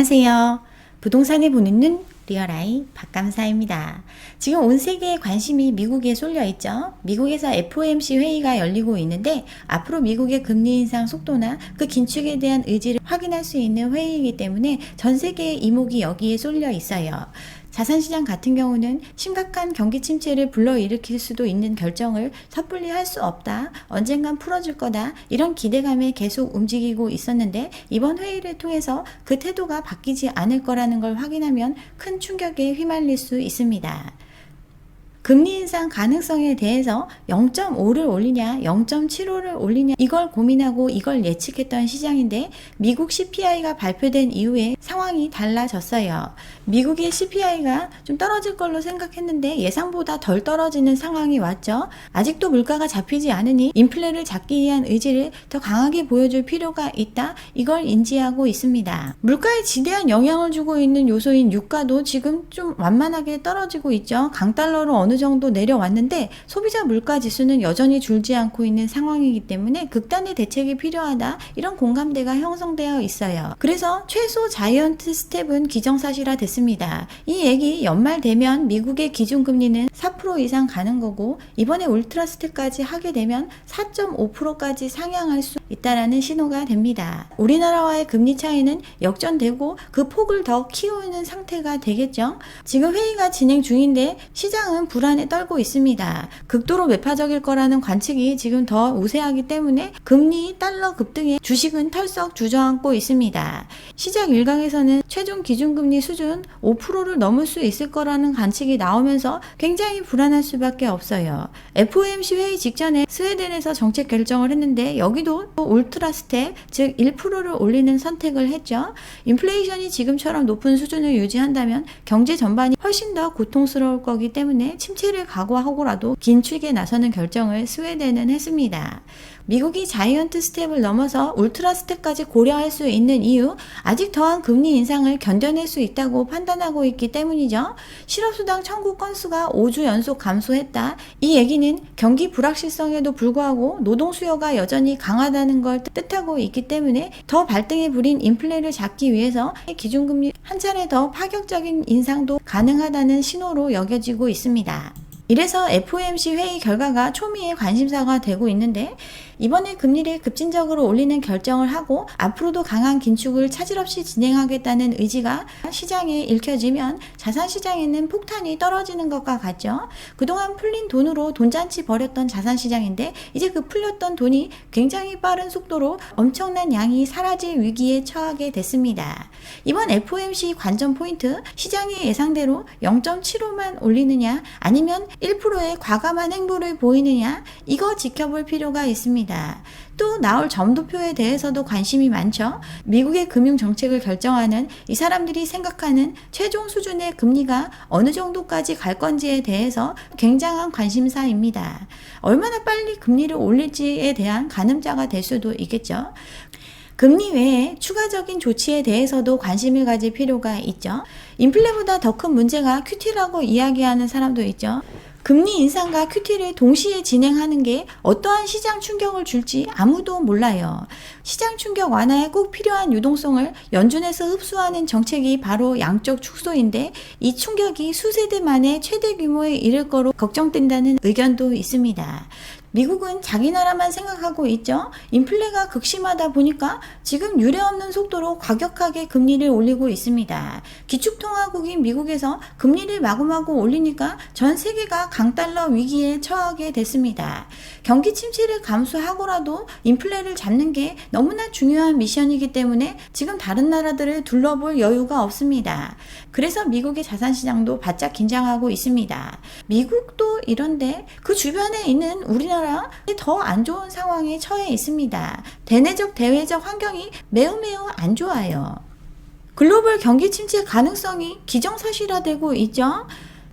안녕하세요. 부동산에 보는 눈 리얼아이 박감사입니다. 지금 온 세계의 관심이 미국에 쏠려 있죠. 미국에서 FOMC 회의가 열리고 있는데 앞으로 미국의 금리 인상 속도나 그 긴축에 대한 의지를 확인할 수 있는 회의이기 때문에 전 세계의 이목이 여기에 쏠려 있어요. 자산시장 같은 경우는 심각한 경기 침체를 불러일으킬 수도 있는 결정을 섣불리 할 수 없다. 언젠간 풀어줄 거다. 이런 기대감에 계속 움직이고 있었는데 이번 회의를 통해서 그 태도가 바뀌지 않을 거라는 걸 확인하면 큰 충격에 휘말릴 수 있습니다. 금리 인상 가능성에 대해서 0.5를 올리냐, 0.75를 올리냐, 이걸 고민하고 이걸 예측했던 시장인데, 미국 CPI가 발표된 이후에 상황이 달라졌어요. 미국의 CPI가 좀 떨어질 걸로 생각했는데, 예상보다 덜 떨어지는 상황이 왔죠. 아직도 물가가 잡히지 않으니, 인플레를 잡기 위한 의지를 더 강하게 보여줄 필요가 있다. 이걸 인지하고 있습니다. 물가에 지대한 영향을 주고 있는 요소인 유가도 지금 좀 완만하게 떨어지고 있죠. 강달러로 어느 정도 내려왔는데 소비자 물가 지수는 여전히 줄지 않고 있는 상황이기 때문에 극단의 대책이 필요하다 이런 공감대가 형성되어 있어요. 그래서 최소 자이언트 스텝은 기정사실화 됐습니다. 이 얘기 연말 되면 미국의 기준금리는 4% 이상 가는 거고 이번에 울트라 스텝까지 하게 되면 4.5%까지 상향할 수 있다라는 신호가 됩니다. 우리나라와의 금리 차이는 역전되고 그 폭을 더 키우는 상태가 되겠죠. 지금 회의가 진행 중인데 시장은 불안에 떨고 있습니다. 극도로 매파적일 거라는 관측이 지금 더 우세하기 때문에 금리 달러 급등에 주식은 털썩 주저앉고 있습니다. 시작 일각에서는 최종 기준금리 수준 5%를 넘을 수 있을 거라는 관측이 나오면서 굉장히 불안할 수밖에 없어요. FOMC 회의 직전에 스웨덴에서 정책 결정을 했는데 여기도 울트라 스텝, 즉 1%를 올리는 선택을 했죠. 인플레이션이 지금처럼 높은 수준을 유지한다면 경제 전반이 훨씬 더 고통스러울 거기 때문에 침체를 각오하고라도 긴축에 나서는 결정을 스웨덴은 했습니다. 미국이 자이언트 스텝을 넘어서 울트라 스텝까지 고려할 수 있는 이유, 아직 더한 금리 인상을 견뎌낼 수 있다고 판단하고 있기 때문이죠. 실업수당 청구 건수가 5주 연속 감소했다. 이 얘기는 경기 불확실성에도 불구하고 노동 수요가 여전히 강하다는 걸 뜻하고 있기 때문에 더 발등에 불인 인플레를 잡기 위해서 기준금리 한 차례 더 파격적인 인상도 가능하다는 신호로 여겨지고 있습니다. 이래서 FOMC 회의 결과가 초미의 관심사가 되고 있는데 이번에 금리를 급진적으로 올리는 결정을 하고 앞으로도 강한 긴축을 차질 없이 진행하겠다는 의지가 시장에 읽혀지면 자산 시장에는 폭탄이 떨어지는 것과 같죠. 그동안 풀린 돈으로 돈잔치 벌였던 자산 시장인데 이제 그 풀렸던 돈이 굉장히 빠른 속도로 엄청난 양이 사라질 위기에 처하게 됐습니다. 이번 FOMC 관전 포인트 시장의 예상대로 0.75만 올리느냐 아니면 1%의 과감한 행보를 보이느냐 이거 지켜볼 필요가 있습니다. 또 나올 점도표에 대해서도 관심이 많죠. 미국의 금융 정책을 결정하는 이 사람들이 생각하는 최종 수준의 금리가 어느 정도까지 갈 건지에 대해서 굉장한 관심사입니다. 얼마나 빨리 금리를 올릴지에 대한 가늠자가 될 수도 있겠죠. 금리 외에 추가적인 조치에 대해서도 관심을 가질 필요가 있죠. 인플레보다 더 큰 문제가 큐티라고 이야기하는 사람도 있죠. 금리 인상과 큐티를 동시에 진행하는 게 어떠한 시장 충격을 줄지 아무도 몰라요. 시장 충격 완화에 꼭 필요한 유동성을 연준에서 흡수하는 정책이 바로 양적 축소인데 이 충격이 수세대 만에 최대 규모에 이를 거로 걱정된다는 의견도 있습니다. 미국은 자기 나라만 생각하고 있죠. 인플레가 극심하다 보니까 지금 유례없는 속도로 과격하게 금리를 올리고 있습니다. 기축통화국인 미국에서 금리를 마구마구 올리니까 전 세계가 강달러 위기에 처하게 됐습니다. 경기 침체를 감수하고라도 인플레를 잡는 게 너무나 중요한 미션이기 때문에 지금 다른 나라들을 둘러볼 여유가 없습니다. 그래서 미국의 자산시장도 바짝 긴장하고 있습니다. 미국도 이런데 그 주변에 있는 우리나라 더 안 좋은 상황에 처해 있습니다. 대내적 대외적 환경이 매우 매우 안 좋아요. 글로벌 경기 침체 가능성이 기정사실화되고 있죠.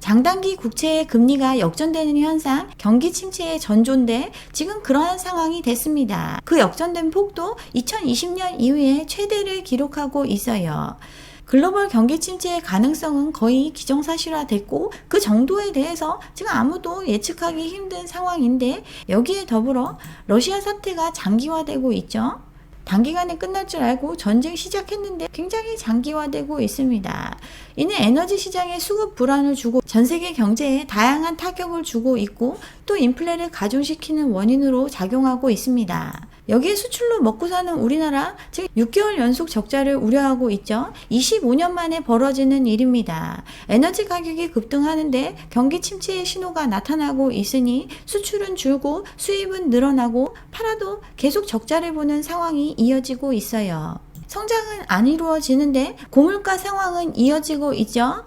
장단기 국채의 금리가 역전되는 현상, 경기 침체의 전조인데 지금 그러한 상황이 됐습니다. 그 역전된 폭도 2020년 이후에 최대를 기록하고 있어요. 글로벌 경기 침체의 가능성은 거의 기정사실화됐고 그 정도에 대해서 지금 아무도 예측하기 힘든 상황인데 여기에 더불어 러시아 사태가 장기화되고 있죠. 단기간에 끝날 줄 알고 전쟁 시작했는데 굉장히 장기화되고 있습니다. 이는 에너지 시장에 수급 불안을 주고 전 세계 경제에 다양한 타격을 주고 있고 또 인플레를 가중시키는 원인으로 작용하고 있습니다. 여기에 수출로 먹고 사는 우리나라 지금 6개월 연속 적자를 우려하고 있죠. 25년 만에 벌어지는 일입니다. 에너지 가격이 급등하는데 경기 침체의 신호가 나타나고 있으니 수출은 줄고 수입은 늘어나고 팔아도 계속 적자를 보는 상황이 이어지고 있어요. 성장은 안 이루어지는데 고물가 상황은 이어지고 있죠.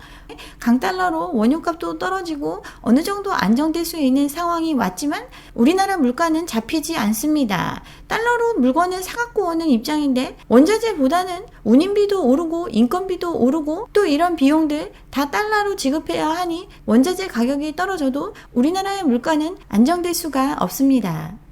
강달러로 원유값도 떨어지고 어느 정도 안정될 수 있는 상황이 왔지만 우리나라 물가는 잡히지 않습니다. 달러로 물건을 사갖고 오는 입장인데 원자재보다는 운임비도 오르고 인건비도 오르고 또 이런 비용들 다 달러로 지급해야 하니 원자재 가격이 떨어져도 우리나라의 물가는 안정될 수가 없습니다.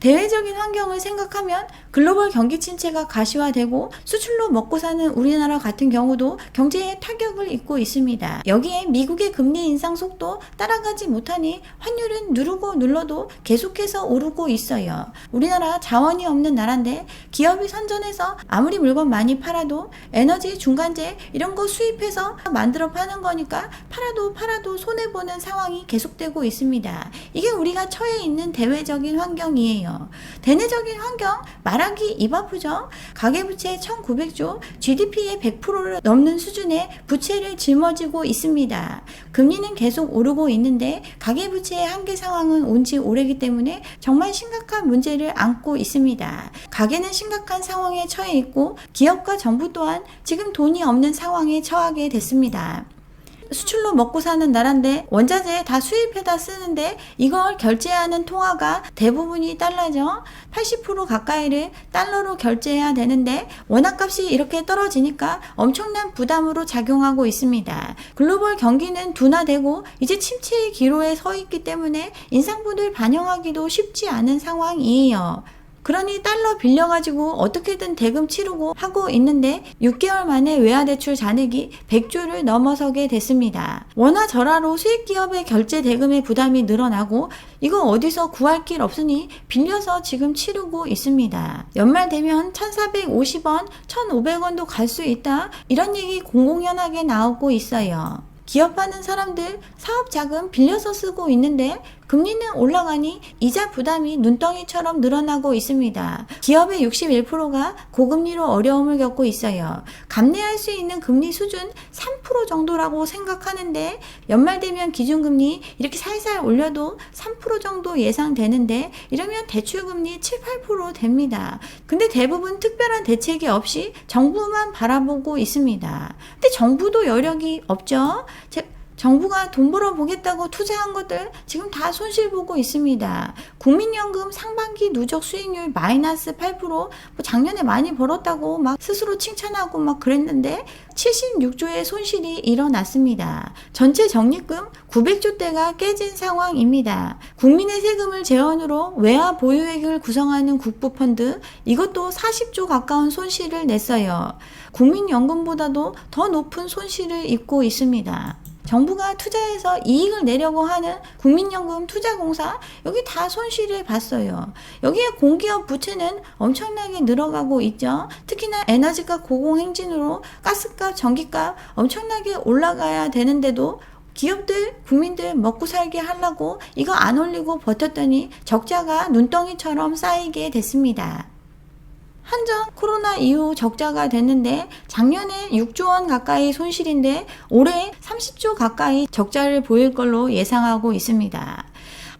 대외적인 환경을 생각하면 글로벌 경기 침체가 가시화되고 수출로 먹고 사는 우리나라 같은 경우도 경제에 타격을 입고 있습니다. 여기에 미국의 금리 인상 속도 따라가지 못하니 환율은 누르고 눌러도 계속해서 오르고 있어요. 우리나라 자원이 없는 나라인데 기업이 선전해서 아무리 물건 많이 팔아도 에너지 중간재 이런 거 수입해서 만들어 파는 거니까 팔아도 팔아도 손해보는 상황이 계속되고 있습니다. 이게 우리가 처해 있는 대외적인 환경이에요. 대내적인 환경 말하기 입 아프죠. 가계부채 1900조, GDP의 100%를 넘는 수준의 부채를 짊어지고 있습니다. 금리는 계속 오르고 있는데 가계부채의 한계 상황은 온 지 오래기 때문에 정말 심각한 문제를 안고 있습니다. 가계는 심각한 상황에 처해 있고 기업과 정부 또한 지금 돈이 없는 상황에 처하게 됐습니다. 수출로 먹고 사는 나라인데 원자재 다 수입해다 쓰는데 이걸 결제하는 통화가 대부분이 달러죠. 80% 가까이를 달러로 결제해야 되는데 원화값이 이렇게 떨어지니까 엄청난 부담으로 작용하고 있습니다. 글로벌 경기는 둔화되고 이제 침체의 기로에 서 있기 때문에 인상분을 반영하기도 쉽지 않은 상황이에요. 그러니 달러 빌려가지고 어떻게든 대금 치르고 하고 있는데 6개월 만에 외화대출 잔액이 100조를 넘어서게 됐습니다. 원화 절하로 수익기업의 결제 대금의 부담이 늘어나고 이거 어디서 구할 길 없으니 빌려서 지금 치르고 있습니다. 연말 되면 1450원, 1500원도 갈 수 있다. 이런 얘기 공공연하게 나오고 있어요. 기업하는 사람들 사업 자금 빌려서 쓰고 있는데 금리는 올라가니 이자 부담이 눈덩이처럼 늘어나고 있습니다. 기업의 61%가 고금리로 어려움을 겪고 있어요. 감내할 수 있는 금리 수준 3% 정도라고 생각하는데 연말 되면 기준금리 이렇게 살살 올려도 3% 정도 예상되는데 이러면 대출금리 7, 8% 됩니다. 근데 대부분 특별한 대책이 없이 정부만 바라보고 있습니다. 근데 정부도 여력이 없죠. 제, 정부가 돈 벌어 보겠다고 투자한 것들 지금 다 손실 보고 있습니다. 국민연금 상반기 누적 수익률 마이너스 8%, 뭐 작년에 많이 벌었다고 막 스스로 칭찬하고 막 그랬는데 76조의 손실이 일어났습니다. 전체 적립금 900조대가 깨진 상황입니다. 국민의 세금을 재원으로 외화 보유액을 구성하는 국부펀드 이것도 40조 가까운 손실을 냈어요. 국민연금보다도 더 높은 손실을 입고 있습니다. 정부가 투자해서 이익을 내려고 하는 국민연금 투자공사 여기 다 손실을 봤어요. 여기에 공기업 부채는 엄청나게 늘어가고 있죠. 특히나 에너지가 고공행진으로 가스값, 전기값 엄청나게 올라가야 되는데도 기업들, 국민들 먹고 살게 하려고 이거 안 올리고 버텼더니 적자가 눈덩이처럼 쌓이게 됐습니다. 한전 코로나 이후 적자가 됐는데 작년에 6조 원 가까이 손실인데 올해 30조 가까이 적자를 보일 걸로 예상하고 있습니다.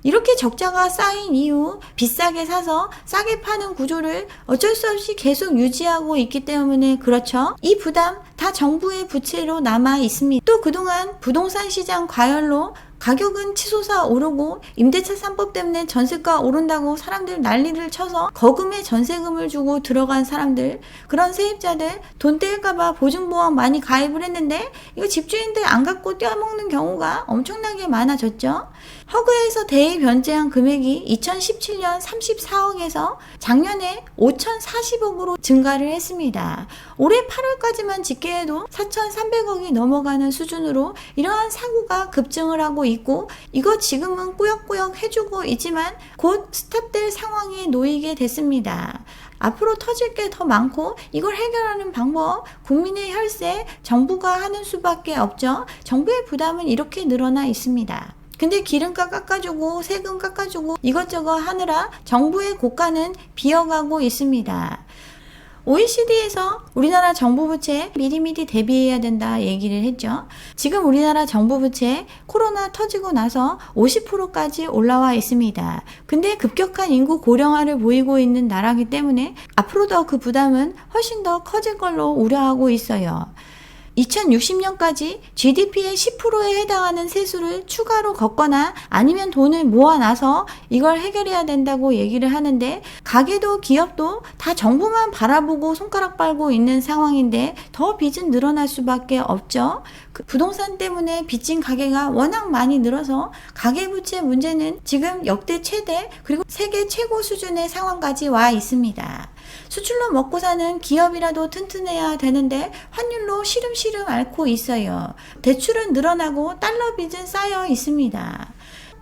이렇게 적자가 쌓인 이후 비싸게 사서 싸게 파는 구조를 어쩔 수 없이 계속 유지하고 있기 때문에 그렇죠. 이 부담 다 정부의 부채로 남아 있습니다. 또 그동안 부동산 시장 과열로 가격은 치솟아 오르고 임대차 3법 때문에 전세가 오른다고 사람들 난리를 쳐서 거금에 전세금을 주고 들어간 사람들 그런 세입자들 돈 떼일까봐 보증보험 많이 가입을 했는데 이거 집주인들 안 갖고 떼어먹는 경우가 엄청나게 많아졌죠. 허그에서 대의 변제한 금액이 2017년 34억에서 작년에 5,040억으로 증가를 했습니다. 올해 8월까지만 집계해도 4,300억이 넘어가는 수준으로 이러한 사고가 급증을 하고 있고 이거 지금은 꾸역꾸역 해주고 있지만 곧 스탑될 상황에 놓이게 됐습니다. 앞으로 터질 게 더 많고 이걸 해결하는 방법 국민의 혈세 정부가 하는 수밖에 없죠. 정부의 부담은 이렇게 늘어나 있습니다. 근데 기름값 깎아주고 세금 깎아주고 이것저것 하느라 정부의 고가는 비어가고 있습니다. OECD에서 우리나라 정부 부채 미리미리 대비해야 된다 얘기를 했죠. 지금 우리나라 정부 부채 코로나 터지고 나서 50%까지 올라와 있습니다. 근데 급격한 인구 고령화를 보이고 있는 나라기 때문에 앞으로 더 그 부담은 훨씬 더 커질 걸로 우려하고 있어요. 2060년까지 GDP의 10%에 해당하는 세수를 추가로 걷거나 아니면 돈을 모아놔서 이걸 해결해야 된다고 얘기를 하는데 가게도 기업도 다 정부만 바라보고 손가락 빨고 있는 상황인데 더 빚은 늘어날 수밖에 없죠. 그 부동산 때문에 빚진 가게가 워낙 많이 늘어서 가계부채 문제는 지금 역대 최대 그리고 세계 최고 수준의 상황까지 와 있습니다. 수출로 먹고 사는 기업이라도 튼튼해야 되는데 환율로 시름시름 앓고 있어요. 대출은 늘어나고 달러 빚은 쌓여 있습니다.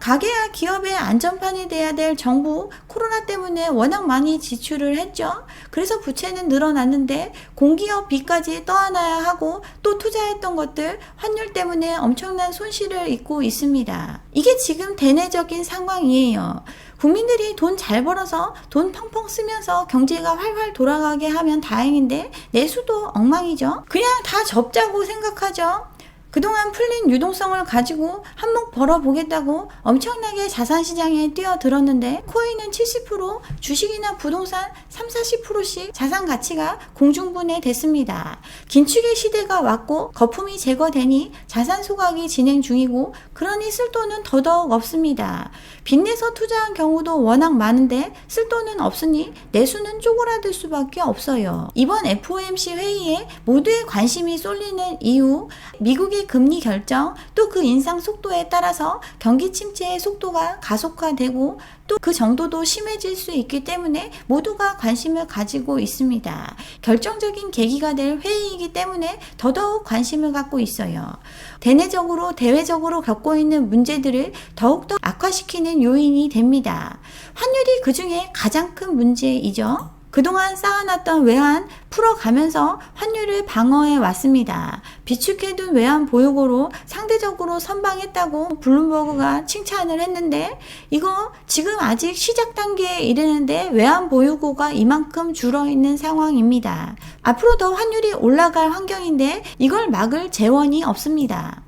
가게와 기업의 안전판이 돼야 될 정부 코로나 때문에 워낙 많이 지출을 했죠. 그래서 부채는 늘어났는데 공기업 빚까지 떠안아야 하고 또 투자했던 것들 환율 때문에 엄청난 손실을 입고 있습니다. 이게 지금 대내적인 상황이에요. 국민들이 돈 잘 벌어서 돈 펑펑 쓰면서 경제가 활활 돌아가게 하면 다행인데 내수도 엉망이죠. 그냥 다 접자고 생각하죠. 그동안 풀린 유동성을 가지고 한몫 벌어보겠다고 엄청나게 자산시장에 뛰어들었는데 코인은 70% 주식이나 부동산 3, 40%씩 자산 가치가 공중분해 됐습니다. 긴축의 시대가 왔고 거품이 제거되니 자산 소각이 진행 중이고 그러니 쓸 돈은 더더욱 없습니다. 빚내서 투자한 경우도 워낙 많은데 쓸 돈은 없으니 내수는 쪼그라들 수밖에 없어요. 이번 FOMC 회의에 모두의 관심이 쏠리는 이유 미국의 금리 결정 또 그 인상 속도에 따라서 경기 침체의 속도가 가속화되고 또 그 정도도 심해질 수 있기 때문에 모두가 관심을 가지고 있습니다. 결정적인 계기가 될 회의이기 때문에 더더욱 관심을 갖고 있어요. 대내적으로 대외적으로 겪고 있는 문제들을 더욱더 악화시키는 요인이 됩니다. 환율이 그 중에 가장 큰 문제이죠. 그동안 쌓아놨던 외환 풀어가면서 환율을 방어해 왔습니다. 비축해둔 외환 보유고로 상대적으로 선방했다고 블룸버그가 칭찬을 했는데 이거 지금 아직 시작 단계에 이르는데 외환 보유고가 이만큼 줄어 있는 상황입니다. 앞으로 더 환율이 올라갈 환경인데 이걸 막을 재원이 없습니다.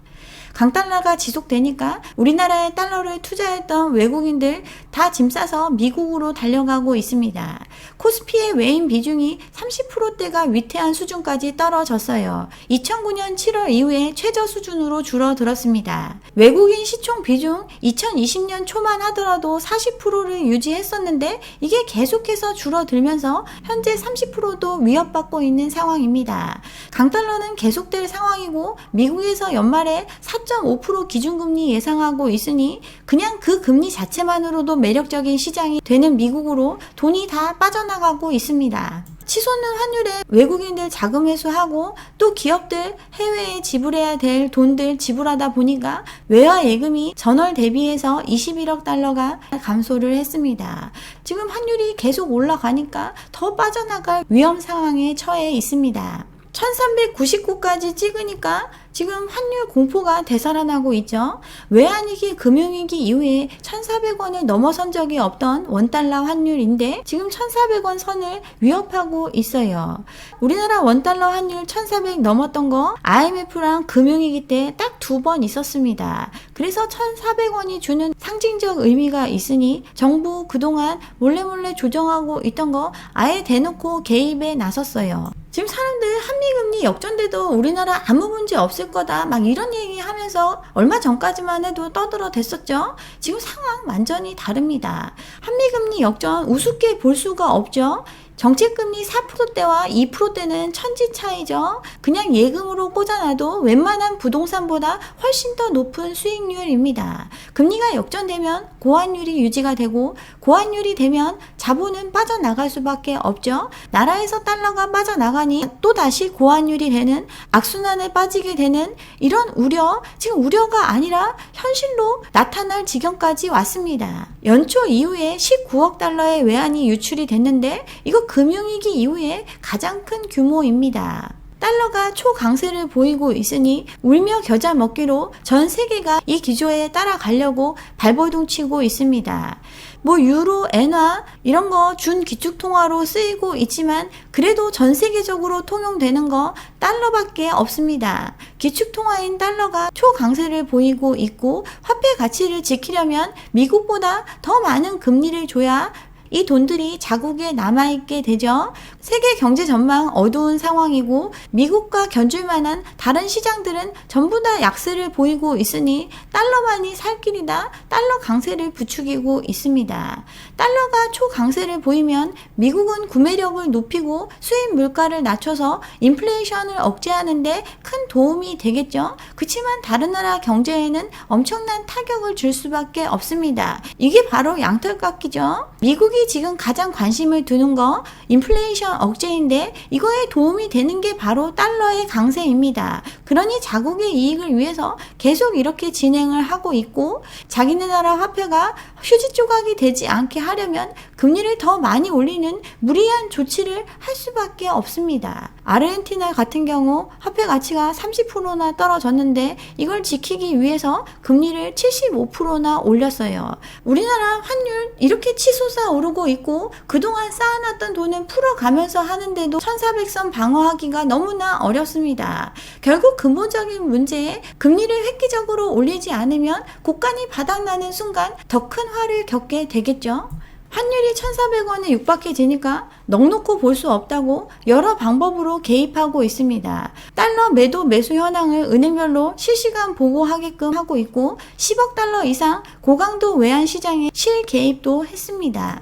강달러가 지속되니까 우리나라에 달러를 투자했던 외국인들 다 짐 싸서 미국으로 달려가고 있습니다. 코스피의 외인 비중이 30%대가 위태한 수준까지 떨어졌어요. 2009년 7월 이후에 최저 수준으로 줄어들었습니다. 외국인 시총 비중 2020년 초만 하더라도 40%를 유지했었는데 이게 계속해서 줄어들면서 현재 30%도 위협받고 있는 상황입니다. 강달러는 계속될 상황이고 미국에서 연말에 4.5% 기준금리 예상하고 있으니 그냥 그 금리 자체만으로도 매력적인 시장이 되는 미국으로 돈이 다 빠져나가고 있습니다. 치솟는 환율에 외국인들 자금 회수하고 또 기업들 해외에 지불해야 될 돈들 지불하다 보니까 외화 예금이 전월 대비해서 21억 달러가 감소를 했습니다. 지금 환율이 계속 올라가니까 더 빠져나갈 위험 상황에 처해 있습니다. 1399까지 찍으니까 지금 환율 공포가 되살아나고 있죠. 외환위기, 금융위기 이후에 1,400원을 넘어선 적이 없던 원달러 환율인데 지금 1,400원 선을 위협하고 있어요. 우리나라 원달러 환율 1,400 넘었던 거 IMF랑 금융위기 때 딱 두 번 있었습니다. 그래서 1,400원이 주는 상징적 의미가 있으니 정부 그동안 몰래몰래 조정하고 있던 거 아예 대놓고 개입에 나섰어요. 지금 사람들 한미금리 역전돼도 우리나라 아무 문제 없을 거다 막 이런 얘기 하면서 얼마 전까지만 해도 떠들어 댔었죠. 지금 상황 완전히 다릅니다. 한미금리 역전 우습게 볼 수가 없죠. 정책금리 4%대와 2%대는 천지 차이죠. 그냥 예금으로 꽂아놔도 웬만한 부동산보다 훨씬 더 높은 수익률입니다. 금리가 역전되면 고환율이 유지가 되고 고환율이 되면 자본은 빠져나갈 수밖에 없죠. 나라에서 달러가 빠져나가니 또 다시 고환율이 되는 악순환에 빠지게 되는 이런 우려, 지금 우려가 아니라 현실로 나타날 지경까지 왔습니다. 연초 이후에 19억 달러의 외환이 유출이 됐는데 이거 금융위기 이후에 가장 큰 규모입니다. 달러가 초강세를 보이고 있으니 울며 겨자 먹기로 전 세계가 이 기조에 따라가려고 발버둥 치고 있습니다. 뭐 유로, 엔화 이런 거 준 기축 통화로 쓰이고 있지만 그래도 전 세계적으로 통용되는 거 달러밖에 없습니다. 기축 통화인 달러가 초강세를 보이고 있고 화폐 가치를 지키려면 미국보다 더 많은 금리를 줘야 이 돈들이 자국에 남아있게 되죠. 세계 경제 전망 어두운 상황이고 미국과 견줄 만한 다른 시장들은 전부 다 약세를 보이고 있으니 달러만이 살 길이다. 달러 강세를 부추기고 있습니다. 달러가 초강세를 보이면 미국은 구매력을 높이고 수입 물가를 낮춰서 인플레이션을 억제하는데 큰 도움이 되겠죠. 그렇지만 다른 나라 경제에는 엄청난 타격을 줄 수밖에 없습니다. 이게 바로 양털깎기죠. 미국이 지금 가장 관심을 두는 거 인플레이션 억제인데 이거에 도움이 되는 게 바로 달러의 강세입니다. 그러니 자국의 이익을 위해서 계속 이렇게 진행을 하고 있고 자기네 나라 화폐가 휴지 조각이 되지 않게 하려면 금리를 더 많이 올리는 무리한 조치를 할 수밖에 없습니다. 아르헨티나 같은 경우 화폐 가치가 30%나 떨어졌는데 이걸 지키기 위해서 금리를 75%나 올렸어요. 우리나라 환율 이렇게 치솟아 오르고 있고 그동안 쌓아놨던 돈은 풀어가면서 하는데도 1400선 방어하기가 너무나 어렵습니다. 결국 근본적인 문제에 금리를 획기적으로 올리지 않으면 곡간이 바닥나는 순간 더 큰 화를 겪게 되겠죠. 환율이 1,400원에 육박해지니까 넉놓고 볼수 없다고 여러 방법으로 개입하고 있습니다. 달러 매도 매수 현황을 은행별로 실시간 보고하게끔 하고 있고 10억 달러 이상 고강도 외환 시장에 실개입도 했습니다.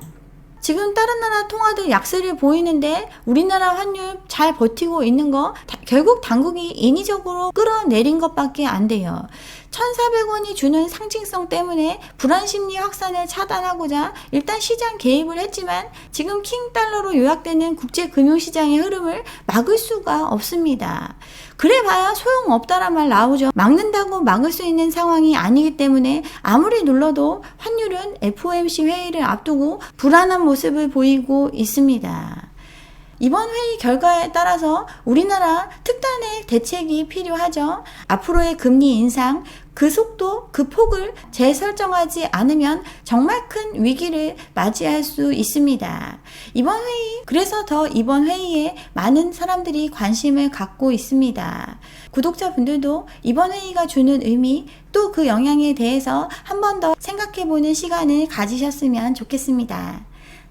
지금 다른 나라 통화들 약세를 보이는데 우리나라 환율 잘 버티고 있는 거 다- 결국 당국이 인위적으로 끌어내린 것밖에 안 돼요. 1,400원이 주는 상징성 때문에 불안 심리 확산을 차단하고자 일단 시장 개입을 했지만 지금 킹 달러로 요약되는 국제 금융 시장의 흐름을 막을 수가 없습니다. 그래 봐야 소용없다란 말 나오죠. 막는다고 막을 수 있는 상황이 아니기 때문에 아무리 눌러도 환율은 FOMC 회의를 앞두고 불안한 모습을 보이고 있습니다. 이번 회의 결과에 따라서 우리나라 특단의 대책이 필요하죠. 앞으로의 금리 인상, 그 속도, 그 폭을 재설정하지 않으면 정말 큰 위기를 맞이할 수 있습니다. 이번 회의, 그래서 더 이번 회의에 많은 사람들이 관심을 갖고 있습니다. 구독자분들도 이번 회의가 주는 의미, 또 그 영향에 대해서 한 번 더 생각해 보는 시간을 가지셨으면 좋겠습니다.